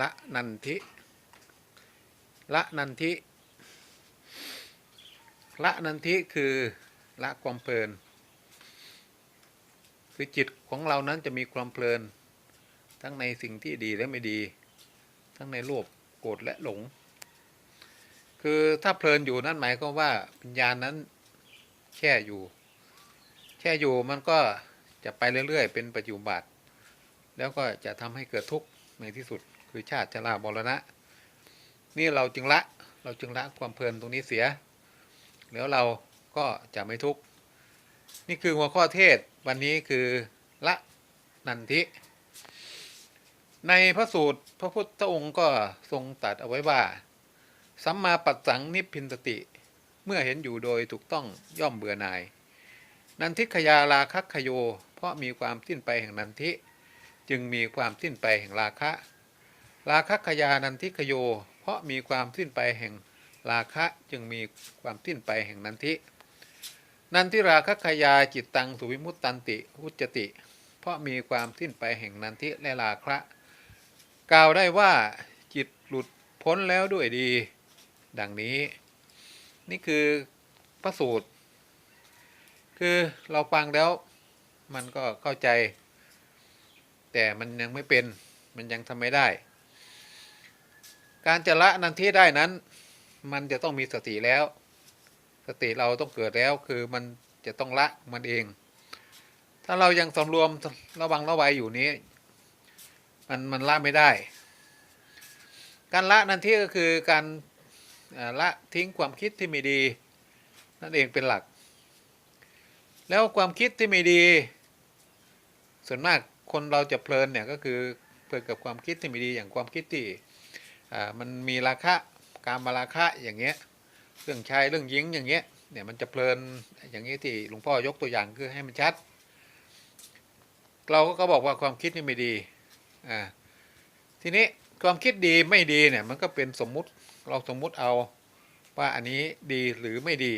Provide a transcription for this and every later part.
ละนันทิละนันทิละนันทิคือละความเพลิน คือจิตของเรานั้นจะมีความเพลิน ทั้งในสิ่งที่ดีและไม่ดี ทั้งในโลภโกรธและหลง คือถ้าเพลินอยู่นั่นหมายความว่าปัญญาณนั้นแช่อยู่ แช่อยู่มันก็จะไปเรื่อยๆ เป็นปัจจุบันแล้วก็จะทำให้เกิดทุกข์ในที่สุด คือชาติชราบรณะ นี่เราจึงละเราจึงละความเพลินตรงนี้เสีย แล้วเราก็จะไม่ทุกข์นี่คือหัวข้อเทศวันนี้คือละนันทิ ในพระสูตรพระพุทธองค์ก็ทรงตัดเอาไว้ว่าสัมมาปัสสังนิพพินสติ เมื่อเห็นอยู่โดยถูกต้องย่อมเบื่อหน่าย นันทิขยาราคัคขโย เพราะมีความสิ้นไปแห่งนันทิ จึงมีความสิ้นไปแห่งราคะ ราคะขยานันทิขโย เพราะมีความสิ้นไปแห่งราคะจึงมีความสิ้นไปแห่งนันทิ นันทิราคะขยาจิตตังสุวิมุตตันติวุจติ เพราะมีความสิ้นไปแห่งนันทิและราคะ กล่าวได้ว่าจิตหลุดพ้นแล้วด้วยดี ดังนี้ นี่คือพระสูตร คือเราฟังแล้วมันก็เข้าใจ แต่มันยังไม่เป็นมันยังทำไม่ได้ การจะละนันทิได้นั้น มันจะต้องมีสติแล้ว สติเราต้องเกิดแล้วคือมันจะต้องละมันเอง ถ้าเรายังสำรวมระวังระวัยอยู่นี้ มันมันละไม่ได้ การละนันทิก็คือการละทิ้งความคิดที่ไม่ดี นั่นเองเป็นหลัก แล้วความคิดที่ไม่ดี ส่วนมากคนเราจะเพลินเนี่ยก็คือเพลินกับความคิดที่ไม่ดีอย่างความคิดที่ มันมีราคะการมาราคะอย่างเงี้ยเรื่องชายเรื่องหญิงอย่างเงี้ยเนี่ยมันจะเพลินอย่างนี้ที่หลวงพ่อยกตัวอย่างคือให้มันชัด เราก็บอกว่าความคิดนี่ไม่ดีอ่าทีนี้ความคิดดีไม่ดีเนี่ยมันก็เป็นสมมุติเราสมมุติเอาว่าอันนี้ดีหรือไม่ดี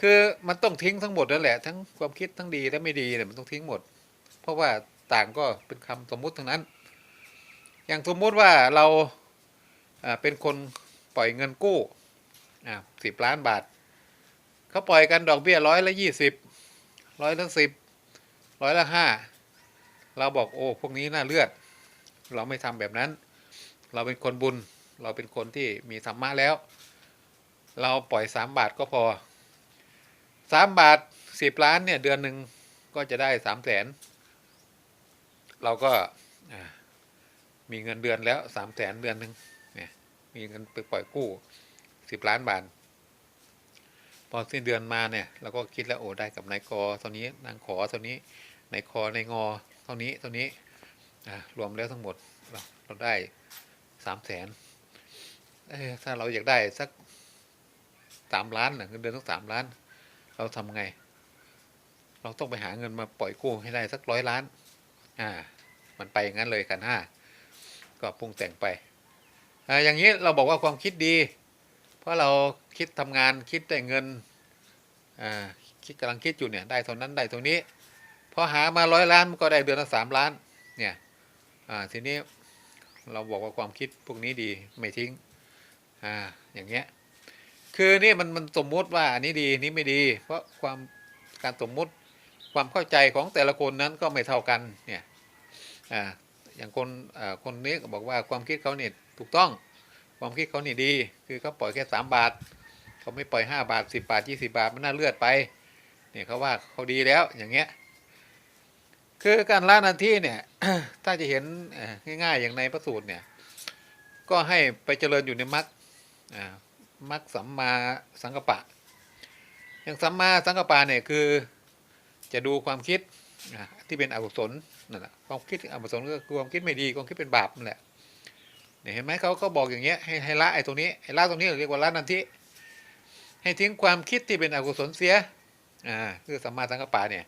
คือมันต้องทิ้งทั้งหมดนั่นแหละ ทั้งความคิดทั้งดีและไม่ดีเนี่ยมันต้องทิ้งหมด เพราะว่าต่างก็เป็นคำสมมุติทั้งนั้น อย่างสมมุติว่าเราเป็นคนปล่อยเงินกู้สิบล้านบาทเขาปล่อยกันดอกเบี้ยร้อยละยี่สิบร้อยละสิบร้อยละห้าเราบอกโอ้พวกนี้น่าเลือด เราไม่ทำแบบนั้น เราเป็นคนบุญ เราเป็นคนที่มีธรรมะแล้ว เราปล่อยสามบาทก็พอสามบาทสิบล้านเนี่ยเดือนหนึ่งก็จะได้สามแสนเราก็ มีเงินเดือนแล้วสามแสนเดือนหนึ่งเนี่ยมีเงินไปปล่อยกู้สิบล้านบาทพอสิ้นเดือนมาเนี่ยเราก็คิดแล้วโอ้ได้กับนายกอเท่านี้นางขอเท่านี้นายคอนายงอเท่านี้เท่านี้อ่ารวมแล้วทั้งหมดเราเราได้สามแสนเอ้ถ้าเราอยากได้สักสามล้านนะเงินเดือนต้องสามล้าน เราทำไง เราต้องไปหาเงินมาปล่อยกู้ให้ได้สักร้อยล้านอ่ามันไปอย่างนั้นเลยกันห้า ก็ปรุงแต่งไปออย่างนี้เราบอกว่าความคิดดี เพราะเราคิดทำงานคิดได้เงินอ่าคิดกำลังคิดอยู่เนี่ยได้เท่านั้นได้เท่านี้พอหามาร้อยล้านก็ได้เดือนละสามล้านเนี่ยอ่าทีนี้เราบอกว่าความคิดพวกนี้ดีไม่ทิ้งอ่าอย่างเงี้ยคือนี่มันมันสมมุติว่าอันนี้ดีนี้ไม่ดี เพราะความการสมมุติความเข้าใจของแต่ละคนนั้นก็ไม่เท่ากันเนี่ย อย่างคนคนนี้ก็บอกว่าความคิดเขาเนี่ยถูกต้อง ความคิดเขานี่ดี คือเขาปล่อยแค่สามบาทเขาไม่ปล่อยห้าบาทสิบาทยี่สิบาทมันน่าเลือดไปเนี่ยเขาว่าเขาดีแล้วอย่างเงี้ยคือการละหนาที่เนี่ย ถ้าจะเห็นง่ายๆอย่างในพระสูตรเนี่ย ก็ให้ไปเจริญอยู่ในมรรคมรรคสัมมาสังกปะ อย่างสัมมาสังกปะเนี่ยคือจะดูความคิดที่เป็นอกุศล นั่นแหละความคิดอกุศลก็คือความคิดไม่ดีความคิดเป็นบาปนั่นแหละเนี่ยเห็นไหมเขาเขาบอกอย่างเงี้ยให้ให้ละไอ้ตรงนี้ไอ้ละตรงนี้เรียกว่าละนันทิให้ทิ้งความคิดที่เป็นอกุศลเสียอ่าคือสัมมาสังกปปะเนี่ย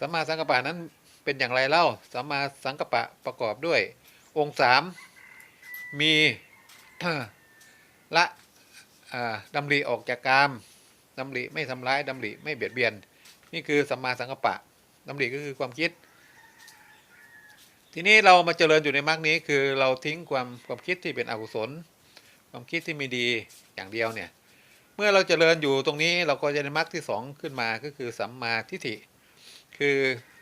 สัมมาสังกปปะนั้นเป็นอย่างไรเล่าสัมมาสังกปปะประกอบด้วย องค์สามมีละอ่าดำริออกจากกามดำริไม่ทำร้ายดำริไม่เบียดเบียน นี่คือสัมมาสังกัปปะดำริก็คือความคิด ทีนี้เรามาเจริญอยู่ในมรรคนี้คือเราทิ้งความความคิดที่เป็นอกุศล ความคิดที่ไม่ดีอย่างเดียวเนี่ย เมื่อเราเจริญอยู่ตรงนี้เราก็จะได้มรรคที่สองขึ้นมาก็คือสัมมาทิฏฐิ คือ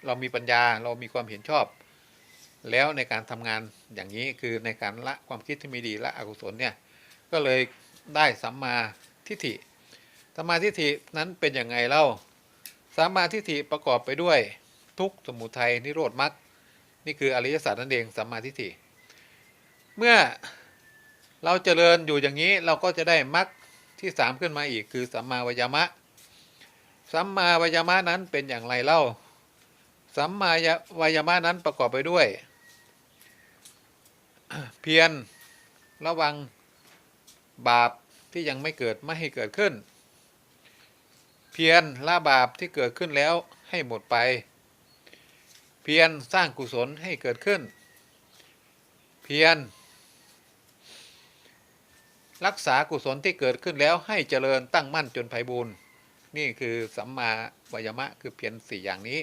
เรามีปัญญาเรามีความเห็นชอบ แล้วในการทำงานอย่างนี้คือในการละความคิดที่ไม่ดีละอกุศลเนี่ยก็เลยได้สัมมาทิฏฐิสัมมาทิฏฐินั้นเป็นอย่างไงเล่าสัมมาทิฏฐิประกอบไปด้วยทุกสมุทัยนิโรธมรรค นี่คืออริยสัจนั่นเองสัมมาทิฏฐิเมื่อเราเจริญอยู่อย่างนี้เราก็จะได้มรรคที่สามขึ้นมาอีกคือสัมมาวายามะ สัมมาวายามะนั้นเป็นอย่างไรเล่า สัมมาวายามะนั้นประกอบไปด้วย เพียรระวังบาปที่ยังไม่เกิดไม่ให้เกิดขึ้น เพียรละบาปที่เกิดขึ้นแล้วให้หมดไป พียรสร้างกุศลให้เกิดขึ้น เพียรรักษากุศลที่เกิดขึ้นแล้วให้เจริญตั้งมั่นจนไพบูรณ์นี่คือสัมมาวายมะคือเพียรสี่อย่างนี้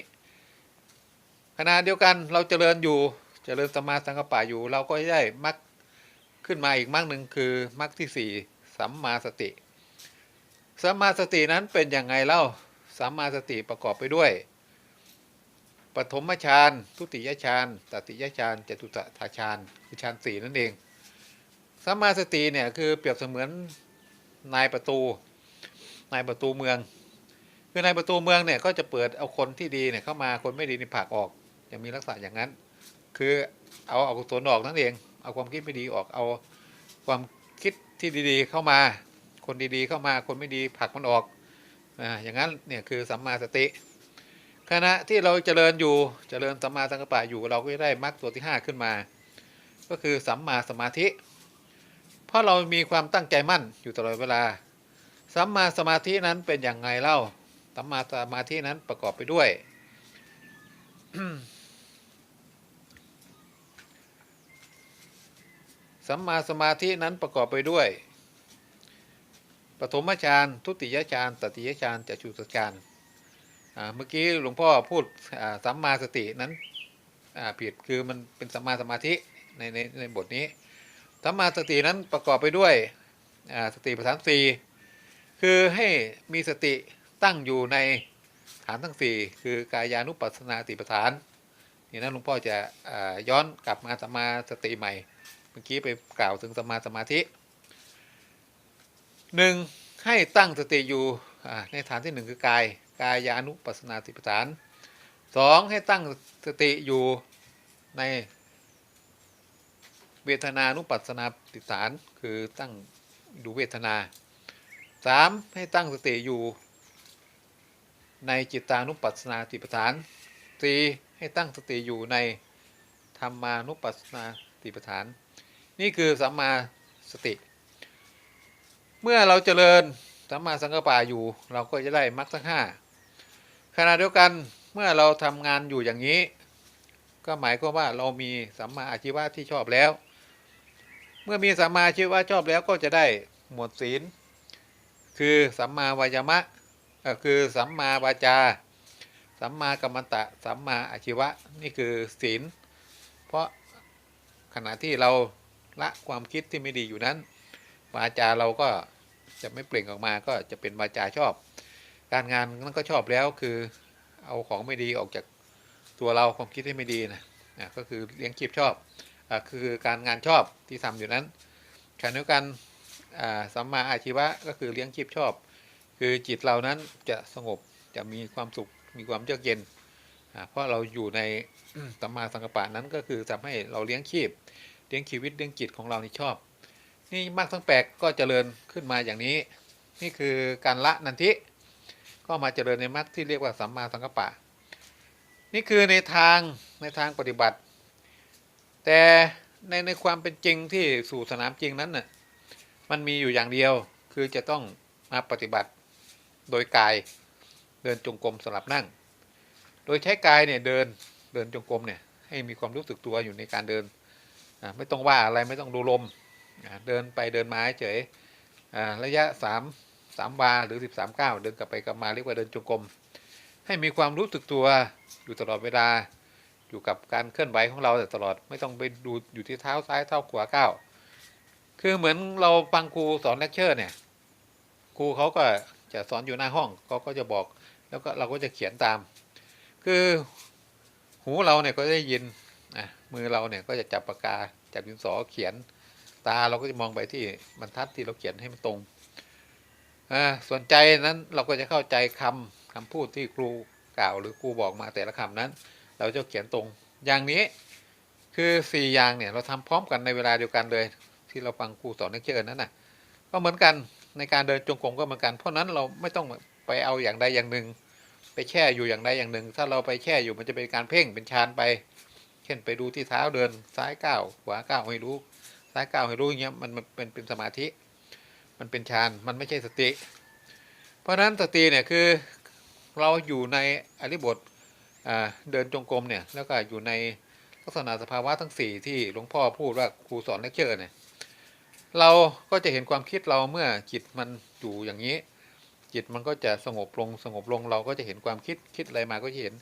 ขณะเดียวกันเราเจริญอยู่เจริญสมมาสังกปะอยู่ เราก็ได้มรรคขึ้นมาอีกมรรคหนึ่งคือมรรคที่สี่สัมมาสติสัมมาสตินั้นเป็นอย่างไงเล่าสัมมาสติประกอบไปด้วย ปฐมฌานทุติยฌานตติยฌานจตุตถาฌานคือฌานสี่นั่นเองสัมมาสติเนี่ยคือเปรียบเสมือนนายประตูนายประตูเมือง คือในประตูเมืองเนี่ยก็จะเปิดเอาคนที่ดีเนี่ยเข้ามาคนไม่ดีนี่ผักออกยังมีลักษณะอย่างนั้น คือเอาเอากุศลออกนั่นเอง เอาความคิดไม่ดีออกเอาความคิดที่ดีๆเข้ามา คนดีๆเข้ามาคนไม่ดีผลักมันออกอ่าอย่างนั้นเนี่ยคือสัมมาสติ ขณะที่เราเจริญอยู่เจริญสัมมาสังกัปปะอยู่เราก็ได้มรรคตัวที่ 5 ขึ้นมา ก็คือสัมมาสมาธิ เพราะเรามีความตั้งใจมั่นอยู่ตลอดเวลา สัมมาสมาธินั้นเป็นอย่างไงเล่าสัมมาสมาธินั้นประกอบไปด้วยสัมมาสมาธินั้นประกอบไปด้วย ปฐมฌานทุติยฌานตติยฌานจตุตฌานอ่า เมื่อกี้หลวงพ่อพูดสัมมาสตินั้นผิดคือมันเป็นสัมมาสมาธิในในในบทนี้สัมมาสตินั้นประกอบไปด้วยสติปัฏฐานสี่คือให้มีสติตั้งอยู่ในฐานทั้งสี่คือกายานุปัสสนาสติปัฏฐานนี่นะหลวงพ่อจะอ่าย้อนกลับมาสัมมาสติใหม่ เมื่อกี้ไปกล่าวถึงสมมาสมาธิหนึ่งให้ตั้งสติอยู่ในฐานที่หนึ่งคือกาย กายานุปัสนาติปัฏฐานสองให้ตั้งสติอยู่ในเวทนานุปัสนาติปัฏฐาน คือตั้งดูเวทนาสามให้ตั้งสติอยู่ในจิตานุปัสนาติปัฏฐานสี่ให้ตั้งสติอยู่ในธรรมานุปัสนาติปัฏฐาน นี่คือสัมมาสติ เมื่อเราเจริญสัมมาสังกปปะอยู่ เราก็จะได้มรรคทั้งห้า ขณะเดียวกันเมื่อเราทำงานอยู่อย่างนี้ ก็หมายความว่าเรามีสัมมาอาชีวะที่ชอบแล้ว เมื่อมีสัมมาอาชีวะชอบแล้วก็จะได้หมวดศีล คือสัมมาวายามะเอ่อคือสัมมาวาจา สัมมากัมมันตะ สัมมาอาชีวะนี่คือศีล เพราะขณะที่เราละความคิดที่ไม่ดีอยู่นั้นวาจาเราก็จะไม่เปล่งออกมาก็จะเป็นวาจาชอบ การงานนั้นก็ชอบแล้วคือเอาของไม่ดีออกจากตัวเราความคิดที่ไม่ดีนะนะก็คือเลี้ยงชีพชอบอคือการงานชอบที่ทำอยู่นั้นขณะเดียวกันสัมมาอาชีวะก็คือเลี้ยงชีพชอบ คือจิตเรานั้นจะสงบจะมีความสุขมีความเยือกเย็น เพราะเราอยู่ในสัมมาสังกัปปะนั้นก็คือทำให้เราเลี้ยงชีพ เลี้ยงชีวิตเลี้ยงจิตของเรานี่ชอบ นี่มรรคทั้งแปดก็เจริญขึ้นมาอย่างนี้ นี่คือการละนันทิ ก็มาเจริญในมรรคที่เรียกว่าสัมมาสังกัปปะ นี่คือในทางในทางปฏิบัติ แต่ในในความเป็นจริงที่สู่สนามจริงนั้นน่ะมันมีอยู่อย่างเดียวคือจะต้องมาปฏิบัติโดยกายเดินจงกรมสลับนั่ง โดยใช้กายเนี่ยเดินเดินจงกรมเนี่ยให้มีความรู้สึกตัวอยู่ในการเดินไม่ต้องว่าอะไรไม่ต้องดูลมเดินไปเดินมาเฉยระยะสาม สามวา หรือสิบสามเก้าเดินกลับไปกลับมาเรียกว่าเดินจงกรมให้มีความรู้สึกตัวอยู่ตลอดเวลา อยู่กับการเคลื่อนไหวของเราแต่ตลอดไม่ต้องไปดูอยู่ที่เท้าซ้ายเท้าขวาก้าวคือเหมือนเราฟังครูสอนเลคเชอร์เนี่ยครูเขาก็จะสอนอยู่หน้าห้องเขาก็จะบอกแล้วก็เราก็จะเขียนตาม คือหูเราเนี่ยก็ได้ยินะมือเราเนี่ยก็จะจับปากกาจับดินสอเขียน ตาเราก็จะมองไปที่บรรทัดที่เราเขียนให้มันตรง ส่วนใจนั้นเราก็จะเข้าใจคำคำพูดที่ครูกล่าวหรือครูบอกมาแต่ละคำนั้น เราจะเขียนตรงอย่างนี้ คือสี่อย่างเนี่ยเราทำพร้อมกันในเวลาเดียวกันเลย ที่เราฟังครูสอนนักเรียนนั้นน่ะก็เหมือนกันในการเดินจงกรมก็เหมือนกัน เพราะนั้นเราไม่ต้องไปเอาอย่างใดอย่างหนึ่ง ไปแช่อยู่อย่างใดอย่างหนึ่ง ถ้าเราไปแช่อยู่มันจะเป็นการเพ่งเป็นฌานไป เช่นไปดูที่เท้าเดินซ้ายก้าวขวาก้าวให้รู้ ซ้ายก้าวให้รู้อย่างเงี้ยมันมันเป็นเป็นสมาธิ มันเป็นฌานมันไม่ใช่สติ เพราะฉะนั้นสติเนี่ยคือเราอยู่ในอริบทเดินจงกรมเนี่ยแล้วก็อยู่ในลักษณะสภาวะทั้งสี่ที่หลวงพ่อพูดว่าครูสอนเลคเชอร์เนี่ยเราก็จะเห็นความคิดเราเมื่อจิตมันอยู่อย่างนี้ จิตมันก็จะสงบลงสงบลงเราก็จะเห็นความคิดคิดอะไรมาก็จะเห็น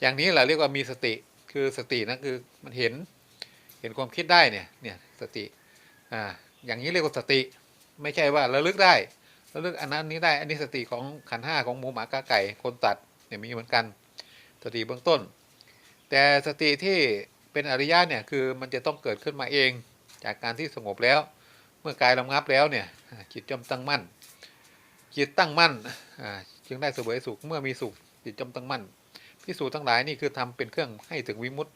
อย่างนี้เราเรียกว่ามีสติคือสตินั่นคือมันเห็นเห็นความคิดได้เนี่ยเนี่ยสติอ่าอย่างนี้เรียกว่าสติ ไม่ใช่ว่าระลึกได้ระลึกอันนั้นนี้ได้อันนี้สติของขันห้าของหมูหมากาไก่คนตัดเนี่ยมีเหมือนกัน สติเบื้องต้น แต่สติที่เป็นอริยะเนี่ยคือมันจะต้องเกิดขึ้นมาเอง จากการที่สงบแล้ว เมื่อกายระงับแล้วเนี่ยจิตย่อมตั้งมั่น จิตตั้งมั่นจึงได้เสวยสุขเมื่อมีสุขจิตย่อมตั้งมั่นพิสูจน์ทั้งหลายนี่คือทำเป็นเครื่องให้ถึงวิมุตติ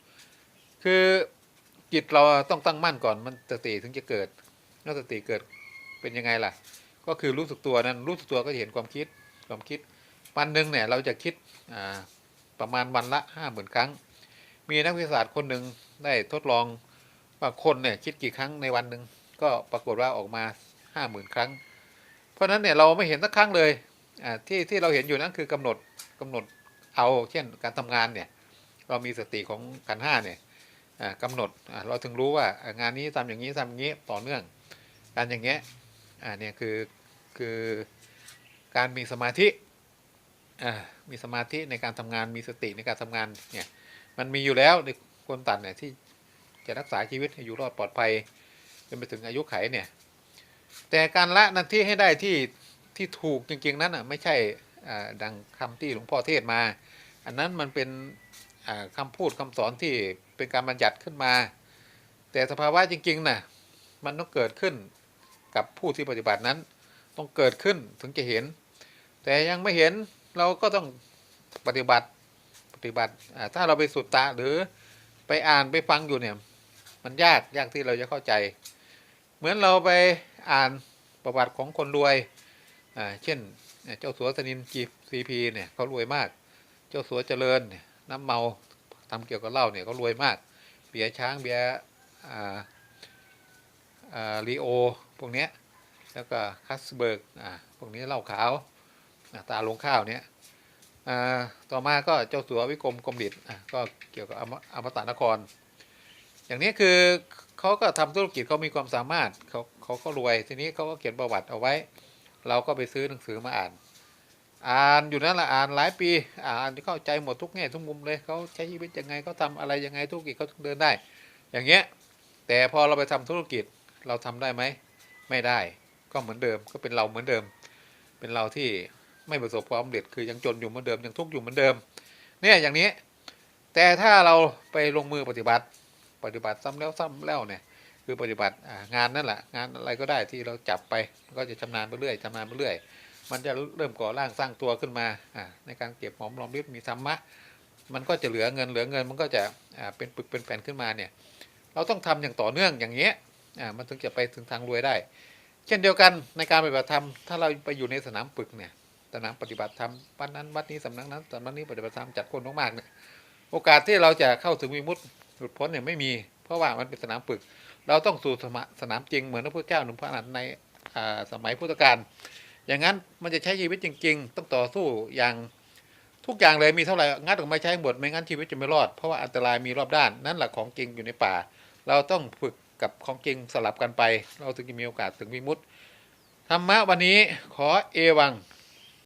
คือจิตเราต้องตั้งมั่นก่อนมันสติถึงจะเกิดเมื่อสติเกิด เป็นยังไงล่ะ ก็คือรู้สึกตัวนั้นรู้สึกตัวก็จะเห็นความคิดความคิด วันหนึ่งเนี่ยเราจะคิดประมาณวันละห้าหมื่นครั้ง มีนักวิทยาศาสตร์คนหนึ่งได้ทดลองว่าคนเนี่ยคิดกี่ครั้งในวันหนึ่งก็ปรากฏว่าออกมาห้าหมื่นครั้ง เพราะฉะนั้นเนี่ยเราไม่เห็นสักครั้งเลยที่ที่เราเห็นอยู่นั้นคือกำหนดกำหนดเอาเช่นการทำงานเนี่ยเรามีสติของขันห้าเนี่ยอ่ากำหนดเราถึงรู้ว่างานนี้ทำอย่างนี้ทำอย่างนี้ต่อเนื่องการอย่างเงี้ย อ่าเนี่ยคือคือการมีสมาธิอ่ามีสมาธิในการทำงานมีสติในการทำงานเนี่ยมันมีอยู่แล้วในคนตัดเนี่ยที่จะรักษาชีวิตให้อยู่รอดปลอดภัยจนไปถึงอายุไขเนี่ยแต่การละหนาที่ให้ได้ที่ที่ถูกจริง ๆ นั้นอะไม่ใช่อ่าดังคำที่หลวงพ่อเทศมา อันนั้นมันเป็นอ่าคำพูดคำสอนที่เป็นการบัญญัติขึ้นมา แต่สภาวะจริงๆน่ะมันต้องเกิดขึ้น กับผู้ที่ปฏิบัตินั้น ต้องเกิดขึ้นถึงจะเห็น แต่ยังไม่เห็นเราก็ต้องปฏิบัติปฏิบัติถ้าเราไปสุดตาหรือไปอ่านไปฟังอยู่เนี่ย มันยากยากที่เราจะเข้าใจ เหมือนเราไปอ่านประวัติของคนรวยเช่นเจ้าสัวสนินจีซีพีเนี่ยเขารวยมาก เจ้าสัวเจริญน้ำเมาทำเกี่ยวกับเหล้าเนี่ยเขารวยมาก เบียร์ช้างเบียร์ลีโอ พวกเนี้ยแล้วก็คัสเบิร์กอ่าพวกนี้เหล้าขาวอ่าตาลงข้าวเนี่ยต่อมาก็เจ้าสัววิกรมกรมดิตอะก็เกี่ยวกับอมตะนคร อย่างนี้คือเขาก็ทำธุรกิจเขามีความสามารถเขาเขาก็รวยทีนี้เขาก็เขียนประวัติเอาไว้ เราก็ไปซื้อหนังสือมาอ่าน อ่านอยู่นั่นแหละอ่านหลายปีอ่านเข้าใจหมดทุกแง่ทุกมุมเลยเขาใช้ชีวิตยังไงเขาทำอะไรยังไงธุรกิจเขาเดินได้ อย่างเงี้ยแต่พอเราไปทำธุรกิจเราทำได้ไหม ไม่ได้ ก็เหมือนเดิมก็เป็นเราเหมือนเดิม เป็นเราที่ไม่ประสบความสำเร็จคือยังจนอยู่เหมือนเดิมยังทุกข์อยู่เหมือนเดิม เนี่ยอย่างนี้ แต่ถ้าเราไปลงมือปฏิบัติ ปฏิบัติซ้ำแล้วซ้ำแล้วเนี่ย คือปฏิบัติงานนั่นแหละงานอะไรก็ได้ที่เราจับไปก็จะชำนาญไปเรื่อยชำนาญไปเรื่อยมันจะเริ่มก่อร่างสร้างตัวขึ้นมาในการเก็บหอมรอมริบมีธรรมะ มันก็จะเหลือเงินเหลือเงิน มันก็จะเป็นปึกเป็นแผ่นขึ้นมาเนี่ย เราต้องทำอย่างต่อเนื่องอย่างเงี้ย อ่ามันถึงจะไปถึงทางรวยได้ เช่นเดียวกันในการปฏิบัติธรรมถ้าเราไปอยู่ในสนามปึกเนี่ยสนามปฏิบัติธรรมวัดนั้นวัดนี้สำนักนั้นสำนักนี้ปฏิบัติธรรมจัดคนมากๆเนี่ยโอกาสที่เราจะเข้าถึงวิมุตติหลุดพ้นเนี่ยไม่มี เพราะว่ามันเป็นสนามปึก เราต้องสู่สมะสนามจริงเหมือนพระพุทธเจ้าหนุ่มพระอรหันต์ในอ่าสมัยพุทธกาลอย่างนั้นมันจะใช้ชีวิตจริง ๆ ต้องต่อสู้อย่างทุกอย่างเลยมีเท่าไหร่งัดออกมาใช้หมดไม่งั้นชีวิตจะไม่รอดเพราะว่าอันตรายมีรอบด้านนั่นแหละของจริงอยู่ในป่า เราต้องฝึก กับของจริงสลับกันไป เราถึงจะมีโอกาสถึงวิมุตติธรรมะวันนี้ขอเอวัง